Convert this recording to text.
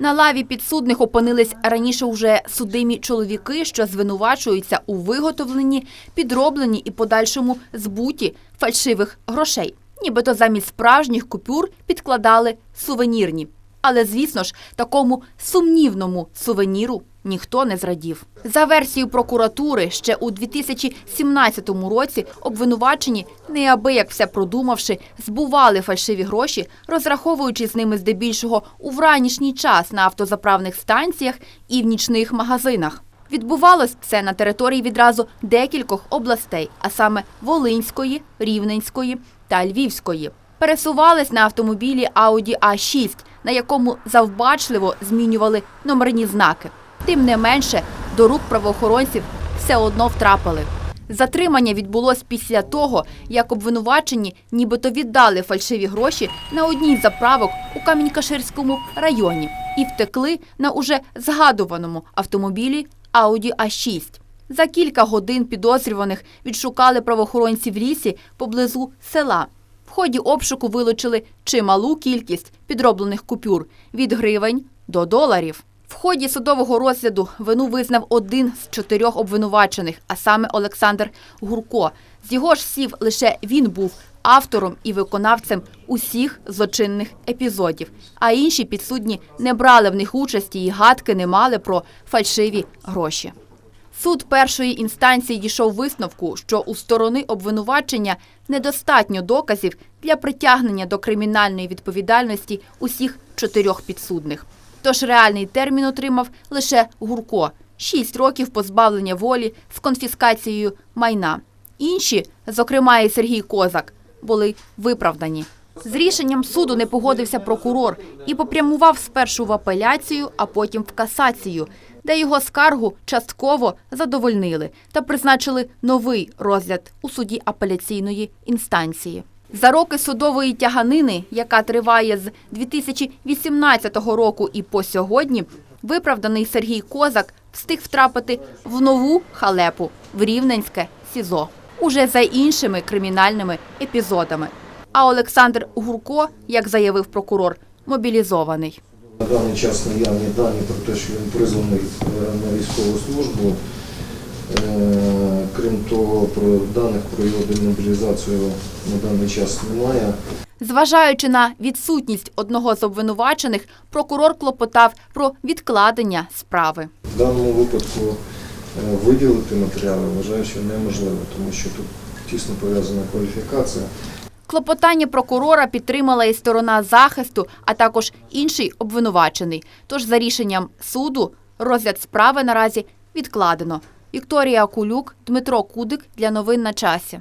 На лаві підсудних опинились раніше вже судимі чоловіки, що звинувачуються у виготовленні, підробленні і подальшому збуті фальшивих грошей. Нібито замість справжніх купюр підкладали сувенірні. Але, звісно ж, такому сумнівному сувеніру ніхто не зрадів. За версією прокуратури, ще у 2017 році обвинувачені, неабияк все продумавши, збували фальшиві гроші, розраховуючи з ними здебільшого у вранішній час на автозаправних станціях і в нічних магазинах. Відбувалось це на території відразу декількох областей, а саме Волинської, Рівненської та Львівської. Пересувались на автомобілі Audi A6, на якому завбачливо змінювали номерні знаки. Тим не менше, до рук правоохоронців все одно втрапили. Затримання відбулось після того, як обвинувачені нібито віддали фальшиві гроші на одній з заправок у Камінь-Каширському районі і втекли на уже згадуваному автомобілі Audi A6. За кілька годин підозрюваних відшукали правоохоронці в лісі поблизу села. В ході обшуку вилучили чималу кількість підроблених купюр від гривень до доларів. В ході судового розгляду вину визнав один з чотирьох обвинувачених, а саме Олександр Гурко. З його ж слів, лише він був автором і виконавцем усіх злочинних епізодів, а інші підсудні не брали в них участі і гадки не мали про фальшиві гроші. Суд першої інстанції дійшов висновку, що у сторони обвинувачення недостатньо доказів для притягнення до кримінальної відповідальності усіх чотирьох підсудних. Тож реальний термін отримав лише Гурко – 6 років позбавлення волі з конфіскацією майна. Інші, зокрема і Сергій Козак, були виправдані. З рішенням суду не погодився прокурор і попрямував спершу в апеляцію, а потім в касацію, де його скаргу частково задовольнили та призначили новий розгляд у суді апеляційної інстанції. За роки судової тяганини, яка триває з 2018 року і по сьогодні, виправданий Сергій Козак встиг втрапити в нову халепу в Рівненське СІЗО уже за іншими кримінальними епізодами. А Олександр Гурко, як заявив прокурор, мобілізований. На даний час наявні дані про те, що він призваний е, на військову службу. Е, Крім того, про даних про його демобілізацію на даний час немає. Зважаючи на відсутність одного з обвинувачених, прокурор клопотав про відкладення справи. В даному випадку е, виділити матеріали вважаю, що неможливо, тому що тут тісно пов'язана кваліфікація. Клопотання прокурора підтримала і сторона захисту, а також інший обвинувачений. Тож за рішенням суду розгляд справи наразі відкладено. Вікторія Кулюк, Дмитро Кудик для новин на часі.